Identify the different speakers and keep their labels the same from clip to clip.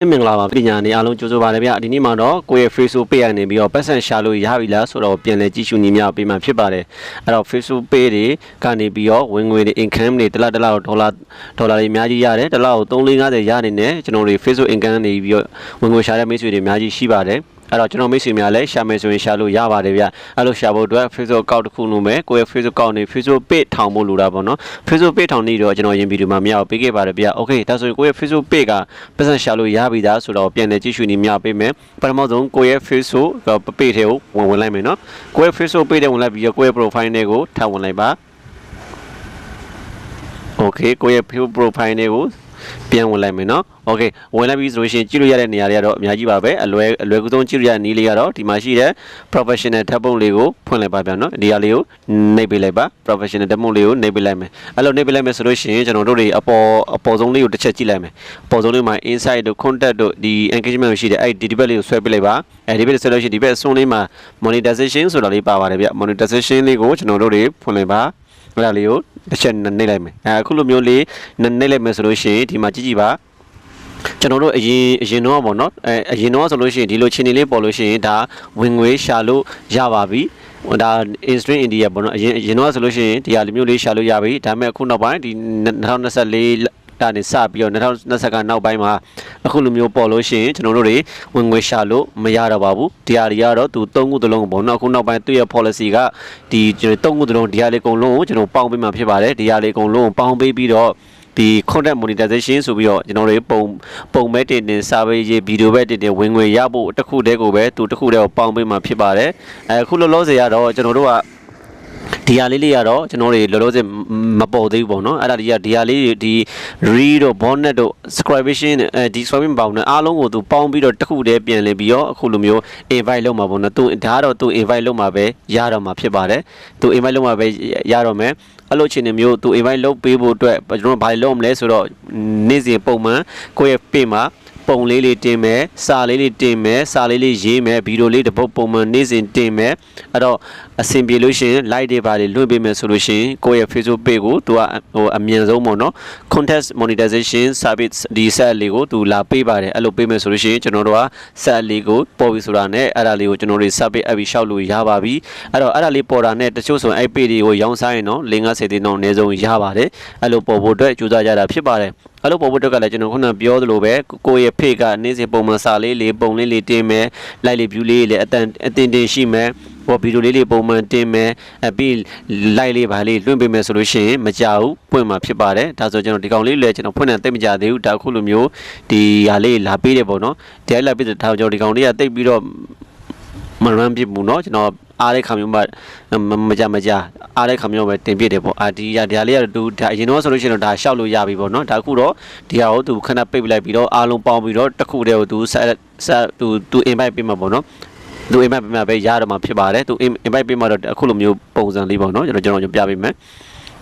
Speaker 1: မင်္ဂလာပါပညာနေအားလုံးကြိုဆိုပါရစေဗျဒီနေ့မှာတော့ကိုယ့်ရဲ့ Facebook page ကနေပြီးတော့ပတ်စံရှာလို့ရပြီလားဆိုတော့ပြန်လည်ကြည့်ရှုနေများပေးမှာဖြစ်ပါတယ်အဲ့တော့ Facebook page တွေကနေပြီးတော့ဝင်ငွေတွေ income တွေတစ်လတစ်လဒေါ်လာဒေါ်လာတွေအများကြီးရတယ်တစ်လကို350ရနေနဲ့ကျွန်တော်တို့ Facebook income နေပြီးတော့ဝင်ငွေရှာတဲ့မိတ်ဆွေတွေအများကြီးရှိပါတယ် အဲ့တော့ကျွန်တော်မိတ်ဆွေများလည်းရှာမယ်ဆိုရင်ရှာလို့ရပါတယ်ဗျအဲ့လိုရှာဖို့အတွက် Facebook account တစ်ခုလုံးပဲကိုယ့်ရဲ့ Facebook account နေ Facebook page ထောင်ဖို့လိုတာပေါ့နော် Facebook page ထောင်နေတော့ကျွန်တော်ရင်ဗီဒီယိုမှာမရအောင်ပေးခဲ့ပါတယ်ဗျ Okay ဒါဆိုရင်ကိုယ့်ရဲ့ Facebook page ကပတ်စံရှာလို့ရပြီသားဆိုတော့ပြန်လည်ကြည့်ရှုနေမြပေးမယ်ပထမဆုံးကိုယ့်ရဲ့ Facebook page ထဲကိုဝင်ဝင်လိုက်မယ်နော်ကိုယ့်ရဲ့ Facebook page ထဲဝင်လိုက်ပြီးတော့ကိုယ့်ရဲ့ profile တွေကိုထပ်ဝင်လိုက်ပါ Okay ကိုယ့်ရဲ့ Facebook profile တွေကို ပြန်ဝင်လိုက်မယ်နော်။ Okay ဝင်လိုက်ပြီဆိုလို့ရှိရင်ကြည့်လို့ရတဲ့နေရာတွေကတော့အများကြီးပါပဲအလွယ်အလွယ်ကူဆုံးကြည့်လို့ရတဲ့နည်းလေးကတော့ဒီမှာရှိတဲ့ professional ဓာတ်ပုံလေးကိုဖွင့်လိုက်ပါဗျာနော်။ဒီဟာလေးကိုနှိပ်ပေးလိုက်ပါ professional ဓာတ်ပုံလေးကိုနှိပ်ပေးလိုက်မယ်။အဲ့လိုနှိပ်ပေးလိုက်မယ်ဆိုလို့ရှိရင်ကျွန်တော်တို့တွေအပေါ်အပေါ်ဆုံးလေးကိုတစ်ချက်ကြည့်လိုက်မယ်။အပေါ်ဆုံးလေးမှာ insight တို့ contact တို့ဒီ engagement ကိုရှိတဲ့အဲ့ဒီဒီဘက်လေးကိုဆွဲပေးလိုက်ပါ။အဲဒီဘက်ဆွဲလို့ရှိရင်ဒီဘက်အစွန်းလေးမှာ monetization ဆိုတာလေးပါပါတယ်ဗျ။ monetization လေးကိုကျွန်တော်တို့တွေဖွင့်လိုက်ပါ။ အဲ့ဒါလေးကိုတစ်ချက်နှိပ်လိုက်မယ်အဲအခုလိုမျိုးလေးနှိပ်လိုက်မယ်ဆိုလို့ရှိရင်ဒီမှာကြည့်ကြည့်ပါကျွန်တော်တို့အရင်အရင်တော့ပေါ့နော်အဲအရင်တော့ဆိုလို့ရှိရင်ဒီလိုခြေနေလေးပေါ်လို့ရှိရင်ဒါဝင်ငွေရှာလို့ရပါပြီဒါ Instagram India ပေါ့နော်အရင်အရင်တော့ဆိုလို့ရှိရင်ဒီဟာလိုမျိုးလေးရှာလို့ရပြီဒါပေမဲ့အခုနောက်ပိုင်းဒီ2024ကနေစပြီးတော့2020ကနောက်ပိုင်းမှာ အခုလိုမျိုးပေါ်လို့ရှိရင်ကျွန်တော်တို့တွေဝင်ငွေရှာလို့မရတော့ပါဘူးဒီဟာတွေကတော့သူ၃ခုသလုံးပေါ့နော်အခုနောက်ပိုင်းသူ့ရဲ့ policy ကဒီကျွန်တော်၃ခုသလုံးဒီဟာလေးအကုန်လုံးကိုကျွန်တော်ပေါင်းပေးမှဖြစ်ပါတယ်ဒီဟာလေးအကုန်လုံးကိုပေါင်းပေးပြီးတော့ဒီ content monetization ဆိုပြီးတော့ကျွန်တော်တို့ပုံပုံမဲ့တင်တင်စာပေရေးဗီဒီယိုပဲတင်တင်ဝင်ငွေရဖို့တစ်ခုတည်းကိုပဲသူတစ်ခုတည်းကိုပေါင်းပေးမှဖြစ်ပါတယ်အဲအခုလောလောဆယ်ကတော့ကျွန်တော်တို့က ဒီဟာလေးလေးကတော့ကျွန်တော်တွေလောလောဆယ်မပေါ်သေးဘူးပေါ့နော်အဲ့ဒါဒီကဒီဟာလေးတွေဒီ re တို့ bonnet တို့ subscription အဲဒီ subscription ပေါင်းနဲ့အားလုံးကိုသူပေါင်းပြီးတော့တစ်ခုတည်းပြန်လည်ပြီးတော့အခုလိုမျိုး invite လုပ်မှာပေါ့နော်သူဒါကတော့သူ invite လုပ်မှာပဲရတော့မှာဖြစ်ပါတယ်သူ invite လုပ်မှာပဲရတော့မယ်အဲ့လိုအခြေအနေမျိုးသူ invite လုပ်ပေးဖို့အတွက်ကျွန်တော်ဘာလုပ်မလဲဆိုတော့နေ့စဉ်ပုံမှန်ကိုယ့်ရဲ့ page မှာ ပုံလေးလေးတင်မယ်စာလေးလေးတင်မယ်စာလေးလေးရေးမယ်ဗီဒီယိုလေးတစ်ပုတ်ပုံမှန်နေ့စဉ်တင်မယ်အဲ့တော့အဆင်ပြေလို့ရှိရင် like တွေပါလေးလွှင့်ပေးမယ်ဆိုလို့ရှိရင်ကိုယ့်ရဲ့ Facebook page ကိုသူကဟိုအမြင်ဆုံးပေါ့နော် content monetization service ဒီ set လေးကိုသူလာပေးပါတယ်အဲ့လိုပေးမယ်ဆိုလို့ရှိရင်ကျွန်တော်တို့က set လေးကိုပေါ်ပြီဆိုတာနဲ့အဲ့ဒါလေးကိုကျွန်တော်တို့ service အပ်ပြီးရှောက်လို့ရပါပြီအဲ့တော့အဲ့ဒါလေးပေါ်တာနဲ့တချို့ဆိုရင်အဲ့ page တွေကိုရောင်းစားရင်တော့50သိန်းတော့အနည်းဆုံးရပါတယ်အဲ့လိုပေါ်ဖို့အတွက်ကြိုးစားကြတာဖြစ်ပါတယ်အဲ့လိုပေါ်ဖို့အတွက်ကလည်းကျွန်တော်ခုနပြောသလိုပဲကိုယ့်ရဲ့ page ကနေ့စဉ်ပုံမှန်စာလေးလေးပုံလေးလေးတင်မယ် like လေး view လေးလေးအတန်အတင်တင်ရှိမယ်ဟိုဗီဒီယိုလေးလေးပုံမှန်တင်မယ်အပြီး like လေးပါလေးလွှင့်ပေးမယ်ဆိုလို့ရှိရင်မကြဘူးပွင့်မှာဖြစ်ပါတယ်ဒါဆိုကျွန်တော်ဒီကောင်လေးလည်းကျွန်တော်ဖွင့်နေသိမကြသေးဘူးဒါခုလိုမျိုးဒီဟာလေးလာပေးတယ်ပေါ့နော်ဒီဟာလာပေးတဲ့ဒါကျွန်တော်ဒီကောင်လေးကတိတ်ပြီးတော့ မရမ်းပြစ်ဘူးเนาะကျွန်တော်အားတဲ့ခါမျိုးမှမကြမကြအားတဲ့ခါမျိုးပဲတင်ပြတယ်ပေါ့အာဒီဒီဟာလေးကသူဒါအရင်တော့ဆိုလို့ရှိရင်တော့ဒါရှောက်လို့ရပြီပေါ့နော်ဒါခုတော့ဒီဟာကိုသူခဏပိတ်ပလိုက်ပြီးတော့အားလုံးပေါင်းပြီးတော့တစ်ခုတည်းကိုသူဆက်ဆက်သူသူ invite ပေးမှာပေါ့နော်သူ invite ပေးမှာပဲရတော့မှာဖြစ်ပါတယ်သူ invite ပေးမှာတော့အခုလိုမျိုးပုံစံလေးပေါ့နော်ကျွန်တော်ကျွန်တော်ပြပေးမယ်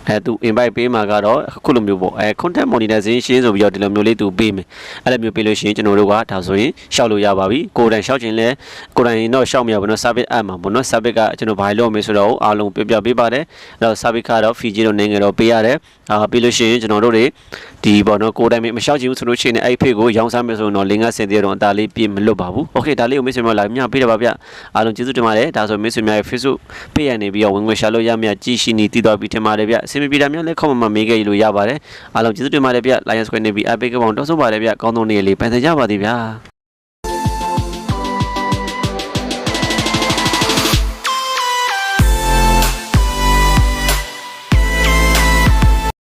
Speaker 1: အဲသူ invite ပေးမှာကတော့အခုလိုမျိုးပေါ့အဲ content monetization ဆိုပြီးတော့ဒီလိုမျိုးလေးသူပေးမယ်အဲ့လိုမျိုးပေးလို့ရှိရင်ကျွန်တော်တို့ကဒါဆိုရင်ရှောက်လို့ရပါပြီကိုယ်တိုင်ရှောက်ခြင်းလဲကိုယ်တိုင်တော့ရှောက်မရဘူးနော် service app မှာပေါ့နော် service ကကျွန်တော်ဘာလို့မလဲဆိုတော့အားလုံးပြပြပေးပါတယ်အဲ့တော့ service ကတော့ fee တော့နေငယ်တော့ပေးရတယ်အာပြီးလို့ရှိရင်ကျွန်တော်တို့တွေဒီပေါ့နော်ကိုယ်တိုင်မရှောက်ချင်ဘူးဆိုလို့ရှိရင်အဲ့ဖိတ်ကိုရောင်းစားမယ်ဆိုရင်တော့လင်းကစင်သေးတော့အသားလေးပြည့်မလွတ်ပါဘူးโอเคဒါလေးကိုမိတ်ဆွေများလာမြပေးတယ်ပါဗျအားလုံးကျေးဇူးတင်ပါတယ်ဒါဆိုမိတ်ဆွေများရဲ့ Facebook ပေးရနေပြီးတော့ဝင်ငွေရှာလို့ရမြကြည့်ရှိနေတည်တော်ပြီးထင်ပါတယ်ဗျ အစီအမပြေတာများလည်းခေါမမမေးခဲ့လို့ရပါတယ်အားလုံးကျေးဇူးတင်ပါတယ်ဗျ Lion Square နေပြီးအပိတ်ကပောင်တောက်ဆုပ်ပါတယ်ဗျကောင်းသောနေ့လေးပန်ဆင်ကြပါသည်ဗျ